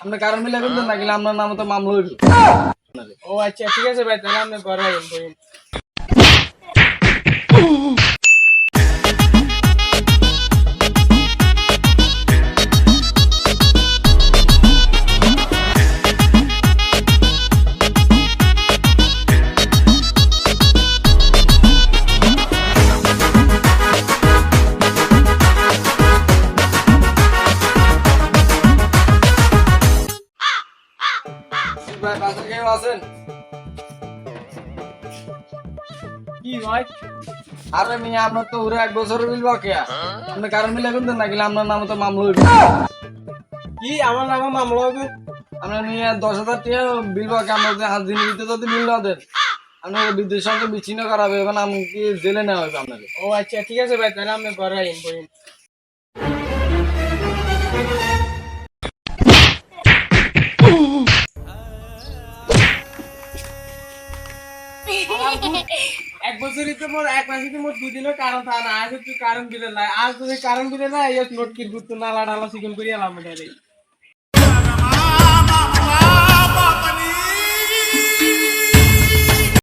আপনি কারণ মিলে কিন্তু না গেলে আমরা নাম তো মামলা হইবে। ও আচ্ছা ঠিক আছে ভাই তাহলে আমি ঘরে ভাই বাসা কেউ আছেন? কি ভাই? আরে মিয়া আপনার তো এক বছর বিল বাকি আপনি কারণ মিলে না গেলে আপনার নাম তো মামলা হইবে। কি? আমার নামে মামলা হবে? আপনার নিয়ে দশ হাজার টাকা বিল বাকি যে হাত ভিতরে যদি বিল না দেন আপনার বিদ্যুৎ সঙ্গে বিচ্ছিন্ন করা হবে এবং আমাকে জেলে নেওয়া হবে আপনাকে? ও আচ্ছা ঠিক আছে ভাই তাহলে আপনি ঘরে আইন এক বছরই তো মোর, এক মাসে তো মোর দুদিনও কারণ থা না আজ তুই কারণ দিলে না আজ তুই কারণ দিলে না এই নোট কি গুরুত্ব নালা ডালা চিকেন করিয়া লাভ এটা